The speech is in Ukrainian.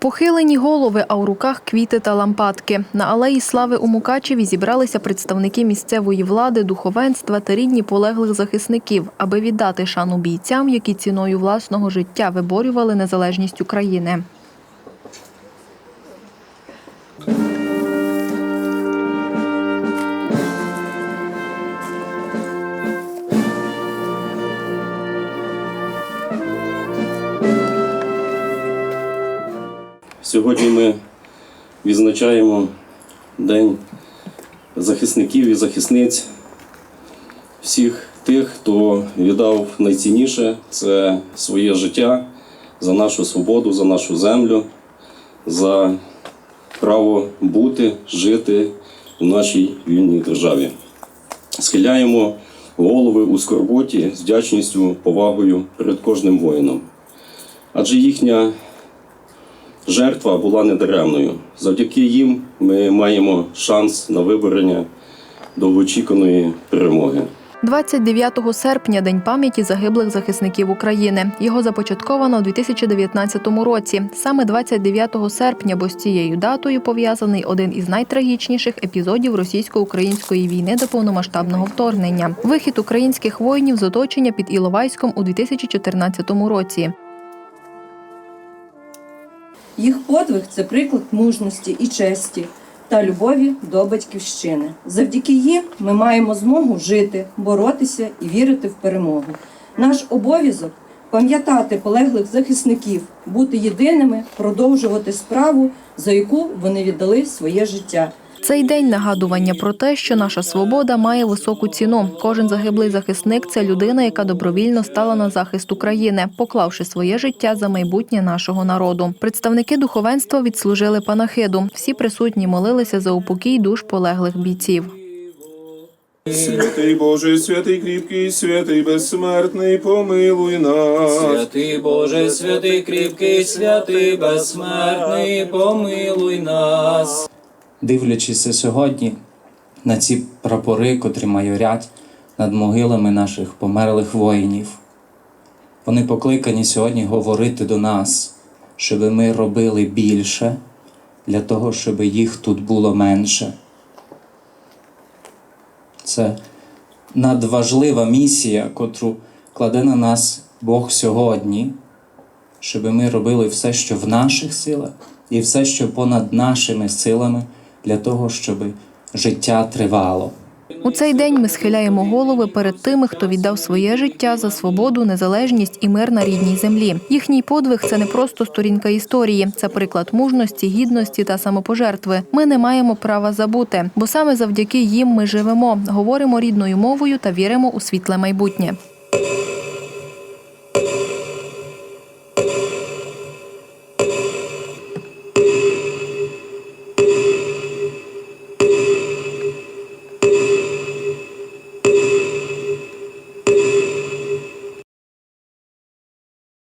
Похилені голови, а у руках квіти та лампадки. На алеї слави у Мукачеві зібралися представники місцевої влади, духовенства та рідні полеглих захисників, аби віддати шану бійцям, які ціною власного життя виборювали незалежність України. Сьогодні ми відзначаємо День захисників і захисниць всіх тих, хто віддав найцінніше це своє життя за нашу свободу, за нашу землю, за право бути, жити в нашій вільній державі. Схиляємо голови у скорботі з вдячністю, повагою перед кожним воїном. Адже їхня жертва була недаремною. Завдяки їм ми маємо шанс на виборення довгоочікуваної перемоги. 29 серпня День пам'яті загиблих захисників України. Його започатковано у 2019 році. Саме 29 серпня, бо з цією датою пов'язаний один із найтрагічніших епізодів російсько-української війни до повномасштабного вторгнення. Вихід українських воїнів з оточення під Іловайськом у 2014 році. Їх подвиг це приклад мужності і честі та любові до батьківщини. Завдяки їм ми маємо змогу жити, боротися і вірити в перемогу. Наш обов'язок пам'ятати полеглих захисників, бути єдиними, продовжувати справу, за яку вони віддали своє життя. Цей день нагадування про те, що наша свобода має високу ціну. Кожен загиблий захисник це людина, яка добровільно стала на захист України, поклавши своє життя за майбутнє нашого народу. Представники духовенства відслужили панахиду. Всі присутні молилися за упокій душ полеглих бійців. Святий Боже, святий кріпкий, святий безсмертний, помилуй нас. Святий Боже, святий кріпкий, святий безсмертний, помилуй нас. Дивлячись сьогодні на ці прапори, котрі майорять над могилами наших померлих воїнів, вони покликані сьогодні говорити до нас, щоб ми робили більше для того, щоб їх тут було менше. Це надважлива місія, котру кладе на нас Бог сьогодні, щоб ми робили все, що в наших силах, і все, що понад нашими силами, для того, щоб життя тривало. У цей день ми схиляємо голови перед тими, хто віддав своє життя за свободу, незалежність і мир на рідній землі. Їхній подвиг це не просто сторінка історії, це приклад мужності, гідності та самопожертви. Ми не маємо права забути, бо саме завдяки їм ми живемо, говоримо рідною мовою та віримо у світле майбутнє.